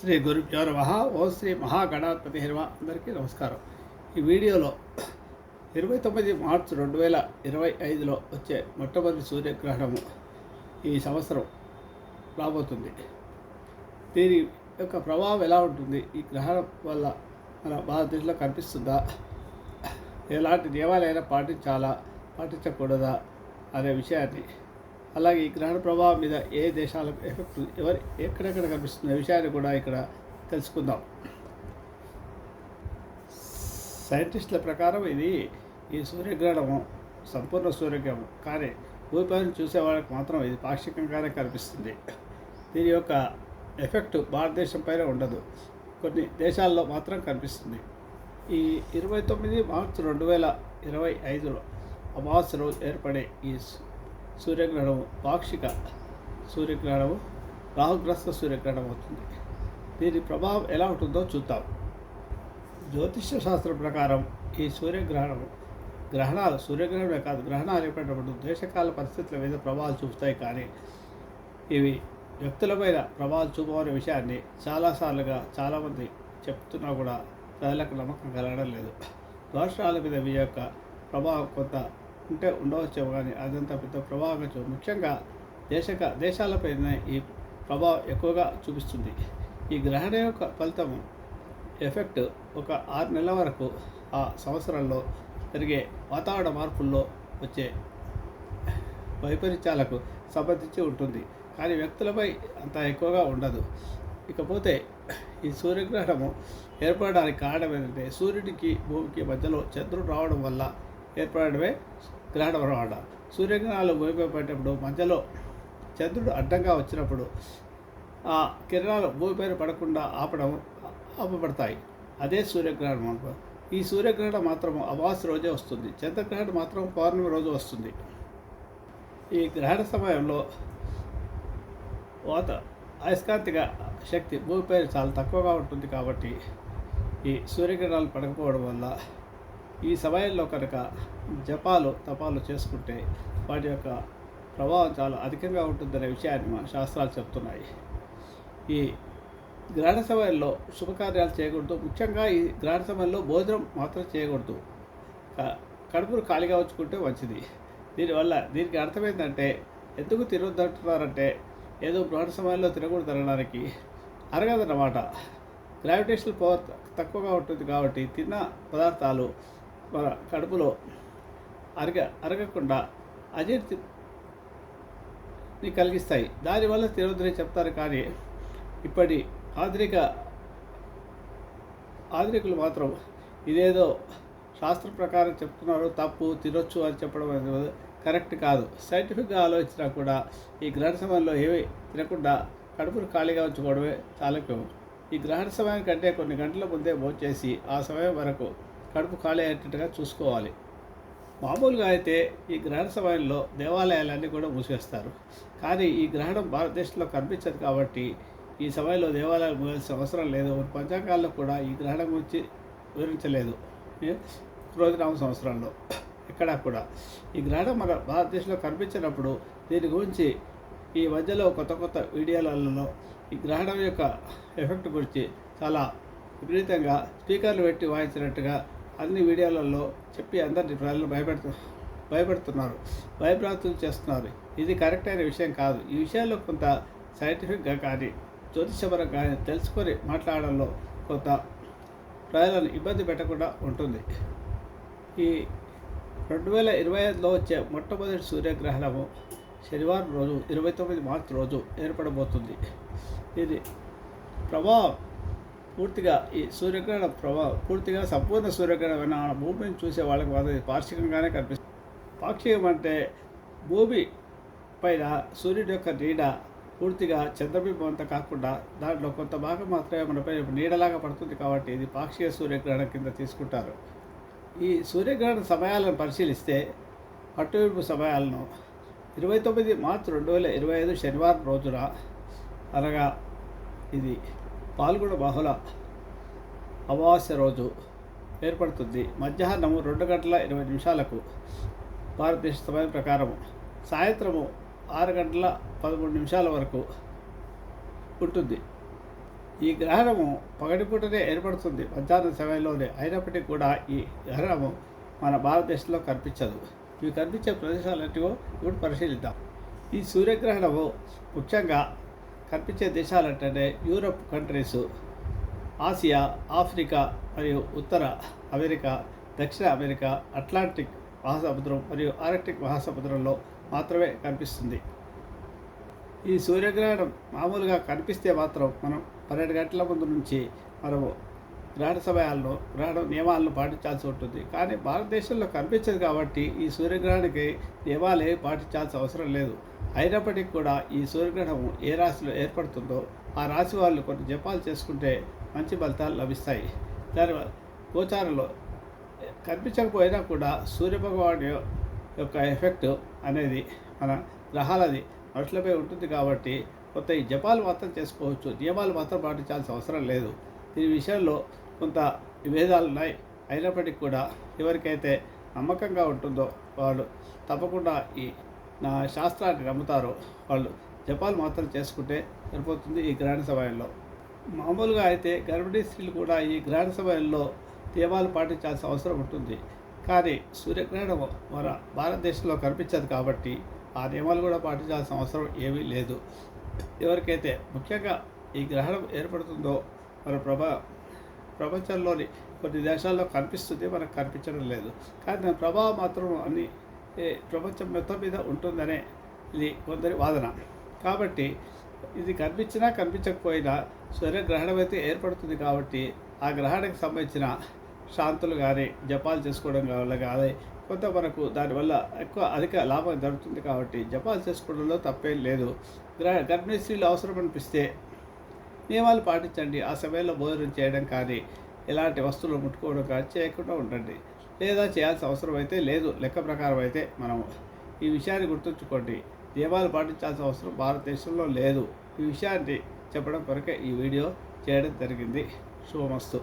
శ్రీ గురుభ్యో నమ. ఓ శ్రీ మహాగణాధిపతి హిర్మ. అందరికీ నమస్కారం. ఈ వీడియోలో ఇరవై తొమ్మిది మార్చి రెండు వేల ఇరవై ఐదులో వచ్చే మొట్టమొదటి సూర్యగ్రహణము ఈ సంవత్సరం రాబోతుంది. దీని యొక్క ప్రభావం ఎలా ఉంటుంది? ఈ గ్రహణం వల్ల మన భారతదేశంలో కనిపిస్తుందా? ఎలాంటి నియమాలైనా పాటించాలా? పాటించకూడదా? అనే విషయాన్ని అలాగే ఈ గ్రహణ ప్రభావం మీద ఏ దేశాలకు ఎఫెక్ట్ ఎవరి ఎక్కడెక్కడ కనిపిస్తున్న విషయాన్ని కూడా ఇక్కడ తెలుసుకుందాం. సైంటిస్టుల ప్రకారం ఇది ఈ సూర్యగ్రహణము సంపూర్ణ సూర్యగ్రహణం కానీ భూమిపైన చూసే వాళ్ళకి మాత్రం ఇది పాక్షికంగానే కనిపిస్తుంది. దీని యొక్క ఎఫెక్ట్ భారతదేశం పైన ఉండదు. కొన్ని దేశాల్లో మాత్రం కనిపిస్తుంది. ఈ ఇరవై తొమ్మిది మార్చి రెండు వేల ఇరవై ఐదులో అమావాస్య రోజు ఏర్పడే ఈ సూర్యగ్రహణము పాక్షిక సూర్యగ్రహణము రాహుగ్రస్త సూర్యగ్రహణం అవుతుంది. దీని ప్రభావం ఎలా ఉంటుందో చూద్దాం. జ్యోతిష్య శాస్త్రం ప్రకారం ఈ సూర్యగ్రహణము గ్రహణాలు సూర్యగ్రహణమే కాదు గ్రహణాలు ఏర్పడినప్పుడు దేశకాల పరిస్థితుల మీద ప్రభావాలు చూపుతాయి కానీ ఇవి వ్యక్తులపైన ప్రభావాలు చూపమనే విషయాన్ని చాలాసార్లుగా చాలామంది చెప్తున్నా కూడా ప్రజలకు నమ్మకం కలగడం లేదు. దోషాల మీద మీ యొక్క ప్రభావం కొంత ఉంటే ఉండవచ్చేమో కానీ అదంతా పెద్ద ప్రభావం చూ ముఖ్యంగా దేశ దేశాలపైన ఈ ప్రభావం ఎక్కువగా చూపిస్తుంది. ఈ గ్రహణం యొక్క ఫలితం ఎఫెక్ట్ ఒక ఆరు నెలల వరకు ఆ సంవత్సరంలో జరిగే వాతావరణ మార్పుల్లో వచ్చే వైపరీత్యాలకు సంబంధించి ఉంటుంది. కానీ వ్యక్తులపై అంత ఎక్కువగా ఉండదు. ఇకపోతే ఈ సూర్యగ్రహణము ఏర్పడడానికి కారణం ఏంటంటే సూర్యుడికి భూమికి మధ్యలో చంద్రుడు రావడం వల్ల ఏర్పడడమే గ్రహణం అన్నమాట సూర్యగ్రహణాలు భూమిపై పడేటప్పుడు మధ్యలో చంద్రుడు అడ్డంగా వచ్చినప్పుడు ఆ కిరణాలు భూమిపైన పడకుండా ఆపడం ఆపబడతాయి. అదే సూర్యగ్రహణం అనుకో. ఈ సూర్యగ్రహణం మాత్రం అమావాస్య రోజే వస్తుంది. చంద్రగ్రహణం మాత్రం పౌర్ణమి రోజు వస్తుంది. ఈ గ్రహణ సమయంలో వాత అయస్కాంతిక శక్తి భూమిపై చాలా తక్కువగా ఉంటుంది కాబట్టి ఈ సూర్యకిరణాలు పడకపోవడం వల్ల ఈ సమయంలో కనుక జపాలు తపాలు చేసుకుంటే వాటి యొక్క ప్రభావం చాలా అధికంగా ఉంటుందనే విషయాన్ని మా శాస్త్రాలు చెప్తున్నాయి. ఈ గ్రహణ సమయంలో శుభకార్యాలు చేయకూడదు. ముఖ్యంగా ఈ గ్రహణ సమయంలో భోజనం మాత్రం చేయకూడదు. కడుపును ఖాళీగా ఉంచుకుంటే మంచిది. దీనివల్ల దీనికి అర్థమైందంటే ఎందుకు తినొద్దంటున్నారంటే ఏదో గ్రహణ సమయంలో తినకూడదు అనడానికి అరగదన్నమాట. గ్రావిటేషనల్ పవర్ తక్కువగా ఉంటుంది కాబట్టి తిన్న పదార్థాలు మన కడుపులో అరగ అరగకుండా అజీర్తిని కలిగిస్తాయి. దానివల్ల తినొద్దని చెప్తారు కానీ ఇప్పటి ఆధునిక ఆధునికులు మాత్రం ఇదేదో శాస్త్ర ప్రకారం చెప్తున్నారు తప్పు తినొచ్చు అని చెప్పడం అనేది కరెక్ట్ కాదు. సైంటిఫిక్గా ఆలోచించినా కూడా ఈ గ్రహణ సమయంలో ఏవి తినకుండా కడుపును ఖాళీగా ఉంచుకోవడమే చాలక్యం. ఈ గ్రహణ సమయం కంటే కొన్ని గంటల ముందే భోంచేసి ఆ సమయం వరకు కడుపు ఖాళీ అయ్యేటట్టుగా చూసుకోవాలి. మామూలుగా అయితే ఈ గ్రహణ సమయంలో దేవాలయాలన్నీ కూడా మూసివేస్తారు. కానీ ఈ గ్రహణం భారతదేశంలో కనిపించదు కాబట్టి ఈ సమయంలో దేవాలయాలు మూయాల్సిన అవసరం లేదు. పంచాంగాల్లో కూడా ఈ గ్రహణం గురించి వివరించలేదు. క్రోధనామ సంవత్సరంలో ఎక్కడా కూడా. ఈ గ్రహణం మన భారతదేశంలో కనిపించినప్పుడు దీని గురించి ఈ మధ్యలో కొత్త కొత్త వీడియోలలో ఈ గ్రహణం యొక్క ఎఫెక్ట్ గురించి చాలా విపరీతంగా స్పీకర్లు పెట్టి వాయించినట్టుగా అన్ని వీడియోలలో చెప్పి అందరిని ప్రజలు భయపెడుతు భయపెడుతున్నారు భయభ్రాంతులు చేస్తున్నారు. ఇది కరెక్ట్ అయిన విషయం కాదు. ఈ విషయాల్లో కొంత సైంటిఫిక్గా కానీ జ్యోతిషపరంగా కానీ తెలుసుకొని మాట్లాడడంలో కొంత ప్రజలను ఇబ్బంది పెట్టకుండా ఉంటుంది. ఈ రెండు వేల ఇరవై ఐదులో వచ్చే మొట్టమొదటి సూర్యగ్రహణము శనివారం రోజు ఇరవై తొమ్మిది మార్చి రోజు ఏర్పడబోతుంది. ఇది ప్రభావం పూర్తిగా ఈ సూర్యగ్రహణ ప్రభావం పూర్తిగా సంపూర్ణ సూర్యగ్రహణమైన భూమిని చూసే వాళ్ళకి మాత్రం పాక్షికంగానే కనిపిస్తుంది. పాక్షికం అంటే భూమి పైన సూర్యుడి యొక్క నీడ పూర్తిగా చంద్రబింబం అంతా కాకుండా దాంట్లో కొంత భాగం మాత్రమే మనపై నీడలాగా పడుతుంది కాబట్టి ఇది పాక్షిక సూర్యగ్రహణం కింద తీసుకుంటారు. ఈ సూర్యగ్రహణ సమయాలను పరిశీలిస్తే పట్టువిడుపు సమయాలను ఇరవై తొమ్మిది మార్చి రెండు వేల ఇరవై ఐదు శనివారం రోజున అనగా ఇది పాల్గొన బహుళ అమావాస్య రోజు ఏర్పడుతుంది. మధ్యాహ్నము రెండు గంటల ఇరవై నిమిషాలకు భారతదేశ సమయం ప్రకారం సాయంత్రము ఆరు గంటల పదమూడు నిమిషాల వరకు ఉంటుంది. ఈ గ్రహణము పగటిపూటనే ఏర్పడుతుంది. మధ్యాహ్నం సమయంలోనే అయినప్పటికీ కూడా ఈ గ్రహణము మన భారతదేశంలో కనిపించదు. ఇవి కనిపించే ప్రదేశాలంటివో ఇప్పుడు పరిశీలిద్దాం. ఈ సూర్యగ్రహణము ముఖ్యంగా కనిపించే దేశాలు అంటే యూరప్ కంట్రీస్ ఆసియా ఆఫ్రికా మరియు ఉత్తర అమెరికా దక్షిణ అమెరికా అట్లాంటిక్ మహాసముద్రం మరియు ఆర్కిటిక్ మహాసముద్రంలో మాత్రమే కనిపిస్తుంది. ఈ సూర్యగ్రహణం మామూలుగా కనిపిస్తే మాత్రం మనం పన్నెండు గంటల ముందు నుంచి మనము గ్రహణ సమయాల్లో గ్రహణ నియమాలను పాటించాల్సి ఉంటుంది. కానీ భారతదేశంలో కనిపించదు కాబట్టి ఈ సూర్యగ్రహణకి నియమాలు ఏవి పాటించాల్సిన అవసరం లేదు. అయినప్పటికీ కూడా ఈ సూర్యగ్రహణం ఏ రాశిలో ఏర్పడుతుందో ఆ రాశి వాళ్ళు కొన్ని జపాలు చేసుకుంటే మంచి ఫలితాలు లభిస్తాయి. దాని గోచారంలో కనిపించకపోయినా కూడా సూర్యభగవాను యొక్క ఎఫెక్ట్ అనేది మన గ్రహాలది మనుషులపై ఉంటుంది కాబట్టి కొంత ఈ జపాలు మాత్రం చేసుకోవచ్చు. నియమాలు మాత్రం పాటించాల్సిన అవసరం లేదు. దీని విషయంలో కొంత విభేదాలు ఉన్నాయి. అయినప్పటికీ కూడా ఎవరికైతే నమ్మకంగా ఉంటుందో వాళ్ళు తప్పకుండా ఈ శాస్త్రాన్ని నమ్ముతారో వాళ్ళు జపాలు మాత్రం చేసుకుంటే సరిపోతుంది ఈ గ్రహణ సమయంలో మామూలుగా అయితే గర్భిణీ స్త్రీలు కూడా ఈ గ్రహణ సమయంలో నియమాలు పాటించాల్సిన అవసరం ఉంటుంది. కానీ సూర్యగ్రహణం మన భారతదేశంలో కనిపించదు కాబట్టి ఆ నియమాలు కూడా పాటించాల్సిన అవసరం ఏమీ లేదు. ఎవరికైతే ముఖ్యంగా ఈ గ్రహణం ఏర్పడుతుందో మన ప్రభా ప్రపంచంలోని కొన్ని దేశాల్లో కనిపిస్తుంది మనకు కనిపించడం లేదు. కానీ దాని ప్రభావం మాత్రం అన్ని ప్రపంచం మొత్తం మీద ఉంటుందనే ఇది కొందరి వాదన. కాబట్టి ఇది కనిపించినా కనిపించకపోయినా సూర్యగ్రహణం అయితే ఏర్పడుతుంది కాబట్టి ఆ గ్రహణకు సంబంధించిన శాంతులు కానీ జపాలు చేసుకోవడం వల్ల కానీ కొంత మనకు దానివల్ల ఎక్కువ అధిక లాభం జరుగుతుంది కాబట్టి జపాలు చేసుకోవడంలో తప్పేం లేదు. గ్రహ గర్భిణీ స్త్రీలు అవసరం అనిపిస్తే నియమాలు పాటించండి. ఆ సమయంలో భోజనం చేయడం కానీ ఎలాంటి వస్తువులు ముట్టుకోవడం కానీ చేయకుండా ఉండండి. లేదా చేయాల్సిన అవసరం అయితే లేదు. లెక్క ప్రకారం అయితే మనము ఈ విషయాన్ని గుర్తుంచుకోండి. నియమాలు పాటించాల్సిన అవసరం భారతదేశంలో లేదు. ఈ విషయాన్ని చెప్పడం కొరకే ఈ వీడియో చేయడం జరిగింది. శుభమస్తు.